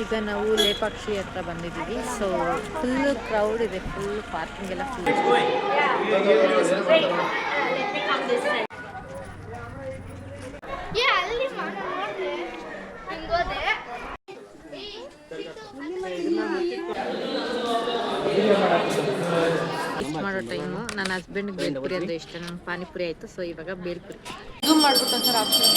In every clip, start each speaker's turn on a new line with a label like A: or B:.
A: ಈಗ ನಾವು ಲೇಪಾಕ್ಷಿ ಹತ್ರ ಬಂದಿದ್ದೀವಿ. ಸೊ ಫುಲ್ ಕ್ರೌಡ್ ಇದೆ. ಫುಲ್ ಪಾರ್ಕಿಂಗ್ ಎಲ್ಲ ಫುಲ್
B: ಮಾಡ
A: ಟೈಮು ನನ್ನ ಹಸ್ಬೆಂಡ್ಗೆ ಬೇಲ್ಪುರಿ ಅಂದರೆ ಇಷ್ಟ. ನಂಗೆ ಪಾನಿಪುರಿ ಆಯಿತು. ಸೊ ಇವಾಗ ಬೇಲ್ಪುರಿ. ಮಾಡ್ಬಿಟ್ಟು ಸರ್ ಆಪ್ಷನ್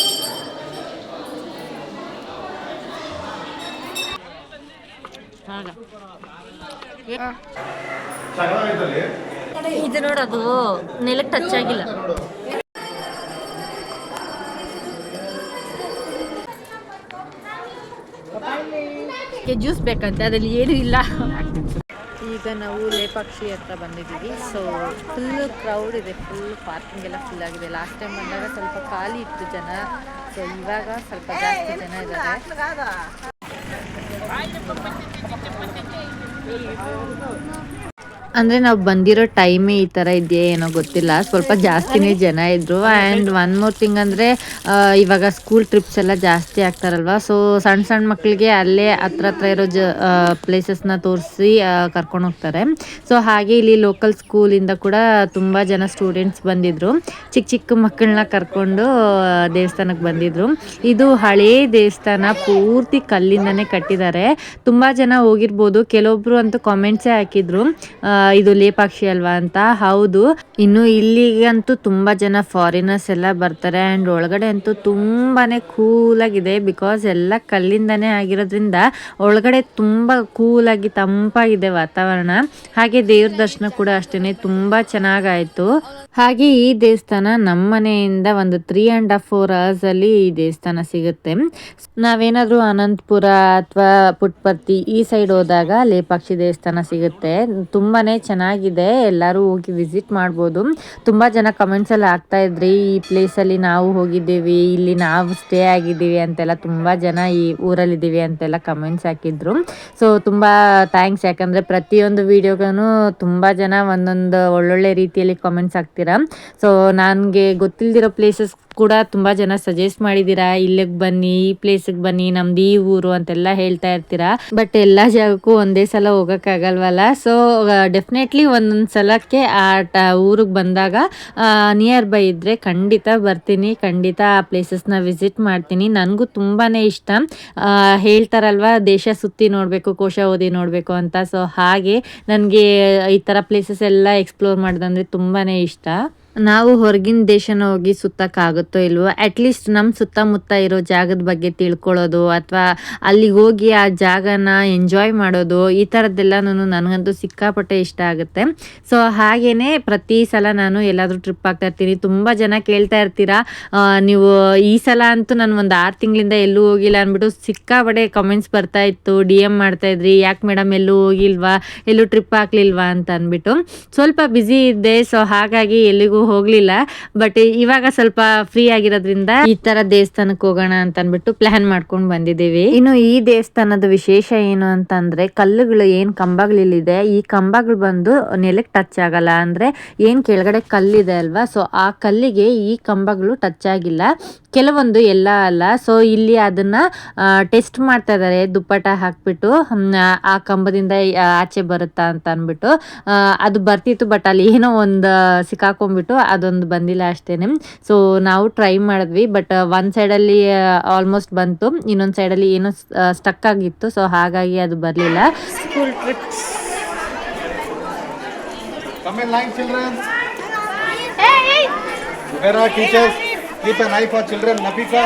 A: ಇದು ನೋಡೋದು ನೆಲಕ್ಕೆ ಟಚ್ ಆಗಿಲ್ಲ. ಜ್ಯೂಸ್ ಬೇಕಂತೆ ಅದ್ರಲ್ಲಿ ಏನು ಇಲ್ಲ. ಈಗ ನಾವು ಲೇಪಾಕ್ಷಿ ಹತ್ರ ಬಂದಿದ್ದೀವಿ. ಸೊ ಫುಲ್ಲು ಕ್ರೌಡ್ ಇದೆ ಫುಲ್ ಪಾರ್ಕಿಂಗ್ ಎಲ್ಲ ಫುಲ್ ಆಗಿದೆ. ಲಾಸ್ಟ್ ಟೈಮ್ ಬಂದಾಗ ಸ್ವಲ್ಪ ಖಾಲಿ ಇತ್ತು ಜನ. ಸೊ ಇವಾಗ ಸ್ವಲ್ಪ ಜಾಸ್ತಿ ಜನ ಇದ್ದಾರೆ. 你以后。ಅಂದರೆ ನಾವು ಬಂದಿರೋ ಟೈಮೇ ಈ ತರ ಇದೆಯಾ ಏನೋ ಗೊತ್ತಿಲ್ಲ. ಸ್ವಲ್ಪ ಜಾಸ್ತಿನೇ ಜನ ಇದ್ದರು ಆ್ಯಂಡ್ ಒನ್ ಮೋರ್ ಥಿಂಗ್ ಅಂದ್ರೆ ಇವಾಗ ಸ್ಕೂಲ್ ಟ್ರಿಪ್ಸ್ ಎಲ್ಲ ಜಾಸ್ತಿ ಆಗ್ತಾರಲ್ವಾ? ಸೊ ಸಣ್ಣ ಸಣ್ಣ ಮಕ್ಕಳಿಗೆ ಅಲ್ಲೇ ಹತ್ರ ಹತ್ರ ಇರೋ ಜ ಪ್ಲೇಸಸ್ನ ತೋರಿಸಿ ಕರ್ಕೊಂಡು ಹೋಗ್ತಾರೆ. ಸೊ ಹಾಗೆ ಇಲ್ಲಿ ಲೋಕಲ್ ಸ್ಕೂಲಿಂದ ಕೂಡ ತುಂಬ ಜನ ಸ್ಟೂಡೆಂಟ್ಸ್ ಬಂದಿದ್ರು. ಚಿಕ್ಕ ಚಿಕ್ಕ ಮಕ್ಕಳನ್ನ ಕರ್ಕೊಂಡು ದೇವಸ್ಥಾನಕ್ಕೆ ಬಂದಿದ್ರು. ಇದು ಹಳೇ ದೇವಸ್ಥಾನ ಪೂರ್ತಿ ಕಲ್ಲಿಂದನೇ ಕಟ್ಟಿದ್ದಾರೆ. ತುಂಬ ಜನ ಹೋಗಿರ್ಬೋದು. ಕೆಲವೊಬ್ರು ಅಂತೂ ಕಾಮೆಂಟ್ಸೇ ಹಾಕಿದ್ರು. ಇದು ಲೇಪಾಕ್ಷಿ ಅಲ್ವಾ ಅಂತ? ಹೌದು. ಇನ್ನು ಇಲ್ಲಿಗಂತೂ ತುಂಬಾ ಜನ ಫಾರಿನರ್ಸ್ ಎಲ್ಲ ಬರ್ತಾರೆ ಅಂಡ್ ಒಳಗಡೆ ಅಂತೂ ತುಂಬಾನೇ ಕೂಲ್ ಆಗಿದೆ ಬಿಕಾಸ್ ಎಲ್ಲ ಕಲ್ಲಿಂದಾನೇ ಆಗಿರೋದ್ರಿಂದ ಒಳಗಡೆ ತುಂಬಾ ಕೂಲ್ ಆಗಿ ತಂಪಾಗಿದೆ ವಾತಾವರಣ. ಹಾಗೆ ದೇವ್ರ ದರ್ಶನ ಕೂಡ ಅಷ್ಟೇನೆ ತುಂಬಾ ಚೆನ್ನಾಗಾಯ್ತು. ಹಾಗೆ ಈ ದೇವಸ್ಥಾನ ನಮ್ಮ ಮನೆಯಿಂದ ಒಂದು three and half four hours ಅಲ್ಲಿ ಈ ದೇವಸ್ಥಾನ ಸಿಗುತ್ತೆ. ನಾವೇನಾದ್ರೂ ಅನಂತಪುರ ಅಥವಾ ಪುಟ್ಪರ್ತಿ ಈ ಸೈಡ್ ಹೋದಾಗ ಲೇಪಾಕ್ಷಿ ದೇವಸ್ಥಾನ ಸಿಗುತ್ತೆ. ತುಂಬಾನೇ ಚೆನ್ನಾಗಿದೆ. ಎಲ್ಲರೂ ಹೋಗಿ ವಿಸಿಟ್ ಮಾಡ್ಬೋದು. ತುಂಬಾ ಜನ ಕಮೆಂಟ್ಸ್ ಎಲ್ಲ ಆಗ್ತಾ ಇದ್ರಿ, ಈ ಪ್ಲೇಸ್ ಅಲ್ಲಿ ನಾವು ಹೋಗಿದ್ದೀವಿ, ಇಲ್ಲಿ ನಾವು ಸ್ಟೇ ಆಗಿದ್ದೀವಿ ಅಂತೆಲ್ಲ ತುಂಬಾ ಜನ ಈ ಊರಲ್ಲಿದ್ದೀವಿ ಅಂತೆಲ್ಲ ಕಮೆಂಟ್ಸ್ ಹಾಕಿದ್ರು. ಸೊ ತುಂಬಾ ಥ್ಯಾಂಕ್ಸ್ ಯಾಕಂದ್ರೆ ಪ್ರತಿಯೊಂದು ವಿಡಿಯೋಗೂ ತುಂಬಾ ಜನ ಒಂದೊಂದು ಒಳ್ಳೊಳ್ಳೆ ರೀತಿಯಲ್ಲಿ ಕಾಮೆಂಟ್ಸ್ ಹಾಕ್ತೀರಾ. ಸೊ ನನಗೆ ಗೊತ್ತಿಲ್ದಿರೋ ಪ್ಲೇಸಸ್ ಕೂಡ ತುಂಬ ಜನ ಸಜೆಸ್ಟ್ ಮಾಡಿದ್ದೀರಾ. ಇಲ್ಲಿಗೆ ಬನ್ನಿ, ಈ ಪ್ಲೇಸಿಗೆ ಬನ್ನಿ, ನಮ್ದು ಈ ಊರು ಅಂತೆಲ್ಲ ಹೇಳ್ತಾ ಇರ್ತೀರಾ. ಬಟ್ ಎಲ್ಲ ಜಾಗಕ್ಕೂ ಒಂದೇ ಸಲ ಹೋಗೋಕ್ಕಾಗಲ್ವಲ್ಲ. ಸೊ ಡೆಫಿನೆಟ್ಲಿ ಒಂದೊಂದು ಸಲಕ್ಕೆ ಆ ಟ, ಊರಿಗೆ ಬಂದಾಗ ನಿಯರ್ ಬೈ ಇದ್ದರೆ ಖಂಡಿತ ಬರ್ತೀನಿ, ಖಂಡಿತ ಆ ಪ್ಲೇಸಸ್ನ ವಿಸಿಟ್ ಮಾಡ್ತೀನಿ. ನನಗೂ ತುಂಬಾ ಇಷ್ಟ. ಹೇಳ್ತಾರಲ್ವ, ದೇಶ ಸುತ್ತಿ ನೋಡಬೇಕು, ಕೋಶ ಓದಿ ನೋಡಬೇಕು ಅಂತ. ಸೊ ಹಾಗೆ ನನಗೆ ಈ ಥರ ಪ್ಲೇಸಸ್ ಎಲ್ಲ ಎಕ್ಸ್ಪ್ಲೋರ್ ಮಾಡೋದಂದ್ರೆ ತುಂಬಾ ಇಷ್ಟ. ನಾವು ಹೊರಗಿನ ದೇಶನ ಹೋಗಿ ಸುತ್ತಕ್ಕಾಗುತ್ತೋ ಇಲ್ವೋ ಅಟ್ಲೀಸ್ಟ್ ನಮ್ಮ ಸುತ್ತಮುತ್ತ ಇರೋ ಜಾಗದ ಬಗ್ಗೆ ತಿಳ್ಕೊಳ್ಳೋದು ಅಥವಾ ಅಲ್ಲಿಗೆ ಹೋಗಿ ಆ ಜಾಗನ ಎಂಜಾಯ್ ಮಾಡೋದು ಈ ಥರದ್ದೆಲ್ಲನೂ ನನಗಂತೂ ಸಿಕ್ಕಾಪಟ್ಟೆ ಇಷ್ಟ ಆಗುತ್ತೆ. ಸೊ ಹಾಗೇನೆ ಪ್ರತಿ ಸಲ ನಾನು ಎಲ್ಲಾದರೂ ಟ್ರಿಪ್ ಆಗ್ತಾ ಇರ್ತೀನಿ. ತುಂಬ ಜನ ಕೇಳ್ತಾ ಇರ್ತೀರಾ ನೀವು ಈ ಸಲ ಅಂತೂ ನಾನು ಒಂದು ಆರು ತಿಂಗಳಿಂದ ಎಲ್ಲೂ ಹೋಗಿಲ್ಲ ಅಂದ್ಬಿಟ್ಟು ಸಿಕ್ಕಾಪಟ್ಟೆ ಕಮೆಂಟ್ಸ್ ಬರ್ತಾ ಇತ್ತು ಡಿ ಎಂ ಮಾಡ್ತಾ ಇದ್ರಿ, ಯಾಕೆ ಮೇಡಮ್ ಎಲ್ಲೂ ಹೋಗಿಲ್ವಾ, ಎಲ್ಲೂ ಟ್ರಿಪ್ ಹಾಕ್ಲಿಲ್ವಾ ಅಂತ ಅಂದ್ಬಿಟ್ಟು ಸ್ವಲ್ಪ ಬ್ಯುಸಿ ಇದ್ದೆ ಸೊ ಹಾಗಾಗಿ ಎಲ್ಲಿಗೂ ಹೋಗ್ಲಿಲ್ಲ ಬಟ್ ಇವಾಗ ಸ್ವಲ್ಪ ಫ್ರೀ ಆಗಿರೋದ್ರಿಂದ ಈ ತರ ದೇವಸ್ಥಾನಕ್ಕೆ ಹೋಗೋಣ ಅಂತ ಅಂದ್ಬಿಟ್ಟು ಪ್ಲಾನ್ ಮಾಡ್ಕೊಂಡು ಬಂದಿದ್ದೀವಿ. ಇನ್ನು ಈ ದೇವಸ್ಥಾನದ ವಿಶೇಷ ಏನು ಅಂತಂದ್ರೆ ಕಲ್ಲುಗಳು ಏನ್ ಕಂಬಗಳಿದೆ ಈ ಕಂಬಗಳು ಬಂದು ನೆಲಕ್ಕೆ ಟಚ್ ಆಗಲ್ಲ, ಅಂದ್ರೆ ಏನ್ ಕೆಳಗಡೆ ಕಲ್ಲಿದೆ ಅಲ್ವಾ ಸೊ ಆ ಕಲ್ಲಿಗೆ ಈ ಕಂಬಗಳು ಟಚ್ ಆಗಿಲ್ಲ. ಕೆಲವೊಂದು ಎಲ್ಲ ಅಲ್ಲ. ಸೊ ಇಲ್ಲಿ ಅದನ್ನ ಟೆಸ್ಟ್ ಮಾಡ್ತಾ ಇದ್ದಾರೆ ದುಪ್ಪಟ ಹಾಕ್ಬಿಟ್ಟು ಆ ಕಂಬದಿಂದ ಆಚೆ ಬರುತ್ತಾ ಅಂತ ಅಂದ್ಬಿಟ್ಟು ಅದು ಬರ್ತಿತ್ತು ಬಟ್ ಅಲ್ಲಿ ಏನೋ ಒಂದು ಸಿಕ್ಕಾಕೊಂಡ್ಬಿಟ್ಟು ಅದೊಂದು ಬಂದಿಲ್ಲ ಅಷ್ಟೇನೆ. ಸೊ ನಾವು ಟ್ರೈ ಮಾಡಿದ್ವಿ ಬಟ್ ಒಂದು ಸೈಡಲ್ಲಿ ಆಲ್ಮೋಸ್ಟ್ ಬಂತು. ಇನ್ನೊಂದು ಸೈಡಲ್ಲಿ ಏನೋ ಸ್ಟಕ್ ಆಗಿತ್ತು. ಸೊ ಹಾಗಾಗಿ ಅದು ಬರಲಿಲ್ಲ. School trips
C: Come in line, children. Where are teachers? Keep an eye for children. Nafisa.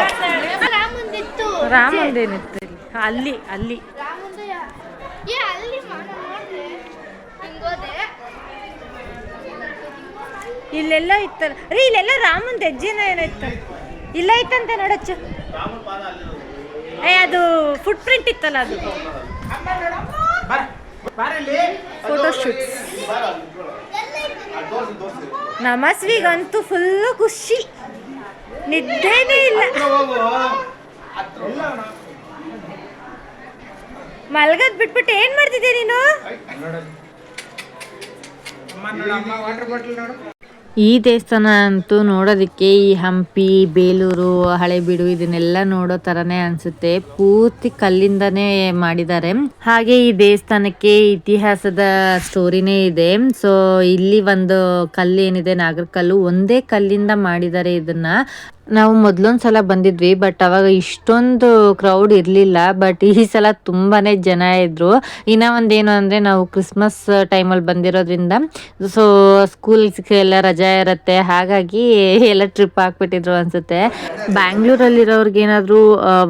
B: ರಾಮಂದಿತ್ತು.
A: ರಾಮಂದೇನಿತ್ತು ಅಲ್ಲಿ ಅಲ್ಲಿ.
B: ರಾಮಂದ ಏ ಅಲ್ಲಿ ಮಾಡ ನೋಡ್ದೆ ಹಿಂಗೋದೆ
A: ಇಲ್ಲೆಲ್ಲ ಇತ್ತಲ್ಲ. ರೀ ಇಲ್ಲೆಲ್ಲ ರಾಮನ್ ಹೆಜ್ಜೆನ ಏನೋ ಇತ್ತು? ಇಲ್ಲ ಇತ್ತಂತೆ ನೋಡಚ್ಚು. ಏ ಅದು ಫುಟ್ ಪ್ರಿಂಟ್ ಇತ್ತಲ್ಲ ಅದು. ಫೋಟೋಶೂಟ್ ನಮಸ್ವಿಗಂತೂ ಫುಲ್ಲು ಖುಷಿ. ನಿದ್ದೆನೇ ಇಲ್ಲ. ಮಲ್ಗದ್ ಬಿಟ್ಬಿಟ್ಟು ಏನ್ ಮಾಡ್ತಿದ್ದೆ ನೀನು? ಈ ದೇವಸ್ಥಾನ ಅಂತೂ ನೋಡೋದಕ್ಕೆ ಈ ಹಂಪಿ, ಬೇಲೂರು, ಹಳೆಬೀಡು ಇದನ್ನೆಲ್ಲ ನೋಡೋ ತರನೇ ಅನ್ಸುತ್ತೆ. ಪೂರ್ತಿ ಕಲ್ಲಿಂದನೇ ಮಾಡಿದ್ದಾರೆ. ಹಾಗೆ ಈ ದೇವಸ್ಥಾನಕ್ಕೆ ಇತಿಹಾಸದ ಸ್ಟೋರಿನೇ ಇದೆ. ಸೊ ಇಲ್ಲಿ ಒಂದು ಕಲ್ಲು ಏನಿದೆ, ನಾಗರಕಲ್ಲು, ಒಂದೇ ಕಲ್ಲಿಂದ ಮಾಡಿದ್ದಾರೆ ಇದನ್ನ. ನಾವು ಮೊದಲೊಂದು ಸಲ ಬಂದಿದ್ವಿ ಬಟ್ ಅವಾಗ ಇಷ್ಟೊಂದು ಕ್ರೌಡ್ ಇರಲಿಲ್ಲ ಬಟ್ ಈ ಸಲ ತುಂಬಾನೇ ಜನ ಇದ್ದರು ಇನ್ನ ಒಂದೇನು ಅಂದರೆ ನಾವು ಕ್ರಿಸ್ಮಸ್ ಟೈಮಲ್ಲಿ ಬಂದಿರೋದ್ರಿಂದ ಸೊ ಸ್ಕೂಲ್ಸ್ಗೆಲ್ಲ ರಜಾ ಇರುತ್ತೆ, ಹಾಗಾಗಿ ಎಲ್ಲ ಟ್ರಿಪ್ ಹಾಕ್ಬಿಟ್ಟಿದ್ರು ಅನ್ಸುತ್ತೆ. ಬ್ಯಾಂಗ್ಳೂರಲ್ಲಿರೋರ್ಗೆ ಏನಾದರೂ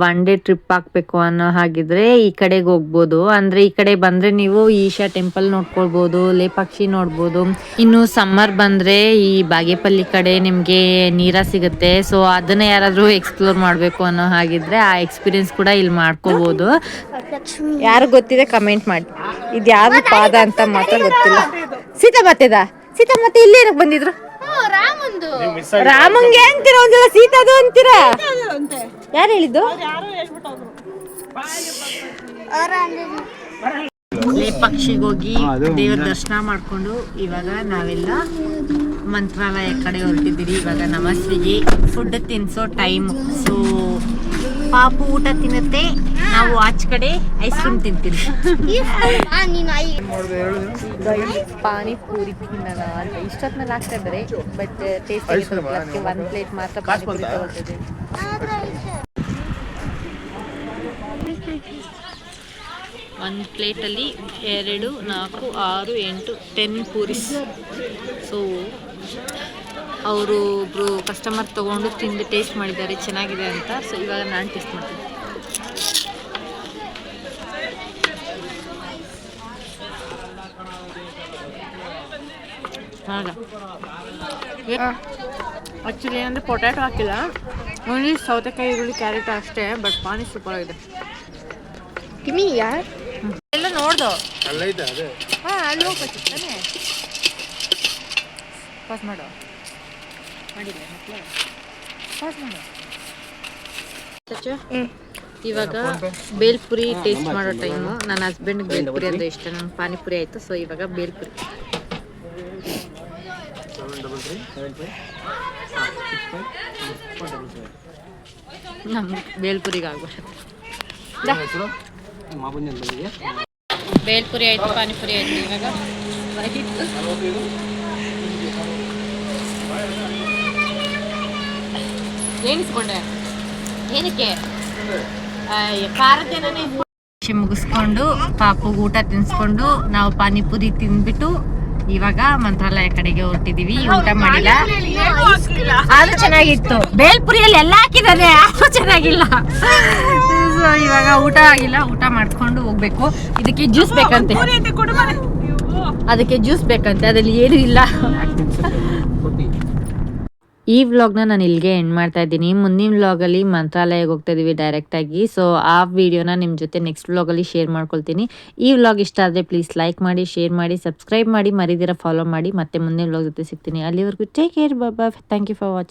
A: ಒನ್ ಡೇ ಟ್ರಿಪ್ ಹಾಕ್ಬೇಕು ಅನ್ನೋ ಹಾಗಿದ್ರೆ ಈ ಕಡೆಗೆ ಹೋಗ್ಬೋದು. ಅಂದ್ರೆ ಈ ಕಡೆ ಬಂದ್ರೆ ನೀವು ಈಶಾ ಟೆಂಪಲ್ ನೋಡ್ಕೊಳ್ಬೋದು, ಲೇಪಾಕ್ಷಿ ನೋಡ್ಬೋದು. ಇನ್ನು ಸಮ್ಮರ್ ಬಂದ್ರೆ ಈ ಬಾಗೇಪಲ್ಲಿ ಕಡೆ ನಿಮಗೆ ನೀರ ಸಿಗುತ್ತೆ ಸೊ ಅದನ್ನ ಯಾರಾದ್ರೂ ಎಕ್ಸ್ಪ್ಲೋರ್ ಮಾಡ್ಬೇಕು ಅನ್ನೋ ಹಾಗಿದ್ರೆ ಆ ಎಕ್ಸ್ಪೀರಿಯನ್ಸ್ ಕೂಡ ಇಲ್ಲಿ ಮಾಡ್ಕೋಬಹುದು ಯಾರು ಗೊತ್ತಿದೆ ಕಮೆಂಟ್ ಮಾಡಿ. ಇದು ಯಾರು ಪಾದ ಅಂತ ಮಾತ್ರ ಗೊತ್ತಿಲ್ಲ. ಸೀತಾ ಮತ್ತೆದ? ಸೀತಾ ಮತ್ತೆ ಇಲ್ಲಿ ಏನಕ್ಕೆ ಬಂದಿದ್ರು? ರಾಮಂಗೆ ಅಂತೀರ ಒಂದ್ಸಲ ಸೀತಾದು ಅಂತೀರ? ಯಾರು ಹೇಳಿದ್ದು? ಪಕ್ಷಿಗೋಗಿ ದೇವ್ರ ದರ್ಶನ ಮಾಡ್ಕೊಂಡು ಇವಾಗ ನಾವೆಲ್ಲ ಮಂತ್ರಾಲಯ ಕಡೆ ಹೊರಟಿದ್ದೀರಿ. ಇವಾಗ ನಮಸ್ತೆಗೆ. ಫುಡ್ ತಿನ್ಸೋ ಟೈಮ್ ಸೊ ಪಾಪು ಊಟ ತಿನ್ನುತ್ತೆ. ನಾವು ಆಚೆ ಕಡೆ ಐಸ್ ಕ್ರೀಮ್ ತಿಂತೀವಿ. ಪಾನಿಪುರಿ ತಿನ್ನೋಣ ಅಂತ ಇಷ್ಟೊತ್ತಿನಲ್ಲಿ ಆಗ್ತಾ ಇದ್ದಾರೆ. ಬಟ್ ಟೇಸ್ಟ್ ಒನ್ ಒಂದು ಪ್ಲೇಟ್ ಮಾತ್ರ ಪಾನಿಪೂರಿ ಒಂದು ಪ್ಲೇಟಲ್ಲಿ ಎರಡು ನಾಲ್ಕು ಆರು ಎಂಟು ಟೆನ್ ಪೂರಿಸ್. ಸೊ ಅವರು ಒಬ್ಬರು ಕಸ್ಟಮರ್ ತಗೊಂಡು ತಿಂದು ಟೇಸ್ಟ್ ಮಾಡಿದ್ದಾರೆ ಚೆನ್ನಾಗಿದೆ ಅಂತ. ಸೊ ಇವಾಗ ನಾನು ಟೇಸ್ಟ್ ಮಾಡ್ತೀನಿ. ಆ್ಯಕ್ಚುಲಿ ಏನಂದರೆ ಪೊಟ್ಯಾಟೊ ಹಾಕಿಲ್ಲ. ಓನ್ಲಿ ಸೌತೆಕಾಯಿ ಈರುಳ್ಳಿ ಕ್ಯಾರೆಟ್ ಅಷ್ಟೇ ಬಟ್ ಪಾನಿ ಸೂಪರ್ ಆಗಿದೆ.
B: ಕಿಮಿ ಯಾರು?
A: ಎಲ್ಲ ನೋಡ್ದು?
C: ಅಲ್ಲೈತೆ ಅದೇ.
A: ಹಾಂ ಅಲ್ಲಿ ಹೋಗ್ಬೇಕು. ಪಾಸ್ ಮಾಡು. ಮಾಡಿಲ್ಲ ಮಕ್ಕಳು ಪಾಸ್ ಮಾಡು.
B: ಹ್ಮ್.
A: ಇವಾಗ ಬೇಲ್ಪುರಿ ಟೇಸ್ಟ್ ಮಾಡೋ ಟೈಮು ನನ್ನ ಹಸ್ಬೆಂಡ್ ಬೇಲ್ಪುರಿ ಅಂದ್ರೆ ಇಷ್ಟ ನನ್ನ ಪಾನಿಪುರಿ ಆಯಿತು ಸೊ ಇವಾಗ ಬೇಲ್ಪುರಿ. ನಮ್ಗೆ ಬೇಲ್ಪುರಿಗೆ ಆಗ್ಬಾರ್ದು ಬೇಲ್ಪುರಿ ಆಯಿತು ಪಾನಿಪುರಿ ಆಯಿತು ಇವಾಗ. ಏನಿಸ್ಕೊಂಡೆ? ಏನಕ್ಕೆ? ಖಾರದೇನೇ ಮುಗಿಸ್ಕೊಂಡು ಪಾಪುಗೆ ಊಟ ತಿನ್ಸ್ಕೊಂಡು ನಾವು ಪಾನಿಪುರಿ ತಿಂದ್ಬಿಟ್ಟು ಇವಾಗ ಮಂತ್ರಾಲಯ ಕಡೆಗೆ ಹೊರಟಿದೀವಿ. ಊಟ ಮಾಡಿಲ್ಲ. ಆದ್ರೂ ಚೆನ್ನಾಗಿತ್ತು. ಬೇಲ್ಪುರಿಯಲ್ಲಿ ಎಲ್ಲ ಹಾಕಿದ್ದಾರೆ. ಆದ್ರೂ ಚೆನ್ನಾಗಿಲ್ಲ. ಇವಾಗ ಊಟ ಆಗಿಲ್ಲ. ಊಟ ಮಾಡ್ಕೊಂಡು ಹೋಗ್ಬೇಕು. ಇದಕ್ಕೆ ಜ್ಯೂಸ್ ಬೇಕಂತೆ. ಅದಕ್ಕೆ ಜ್ಯೂಸ್ ಬೇಕಂತೆ. ಅದ್ರಲ್ಲಿ ಏನೂ ಇಲ್ಲ. ಈ ವ್ಲಾಗ್ನ ನಾನು ಇಲ್ಲಿಗೆ ಎಂಡ್ ಮಾಡ್ತಾ ಇದ್ದೀನಿ. ಮುಂದಿನ ವ್ಲಾಗಲ್ಲಿ ಮಂತ್ರಾಲಯಕ್ಕೆ ಹೋಗ್ತಾ ಇದ್ದೀವಿ ಡೈರೆಕ್ಟಾಗಿ ಸೊ ಆ ವಿಡಿಯೋನ ನಿಮ್ಮ ಜೊತೆ ನೆಕ್ಸ್ಟ್ ವ್ಲಾಗಲ್ಲಿ ಶೇರ್ ಮಾಡ್ಕೊಳ್ತೀನಿ. ಈ ವ್ಲಾಗ್ ಇಷ್ಟ ಆದರೆ ಪ್ಲೀಸ್ ಲೈಕ್ ಮಾಡಿ ಶೇರ್ ಮಾಡಿ ಸಬ್ಸ್ಕ್ರೈಬ್ ಮಾಡಿ, ಮರಿದಿರ ಫಾಲೋ ಮಾಡಿ. ಮತ್ತೆ ಮುಂದಿನ ವ್ಲಾಗ್ ಜೊತೆ ಸಿಗ್ತೀನಿ. ಅಲ್ಲಿವರೆಗೂ ಟೇಕ್ ಕೇರ್ ಬಾಬಾ ಥ್ಯಾಂಕ್ ಯು ಫಾರ್ ವಾಚಿಂಗ್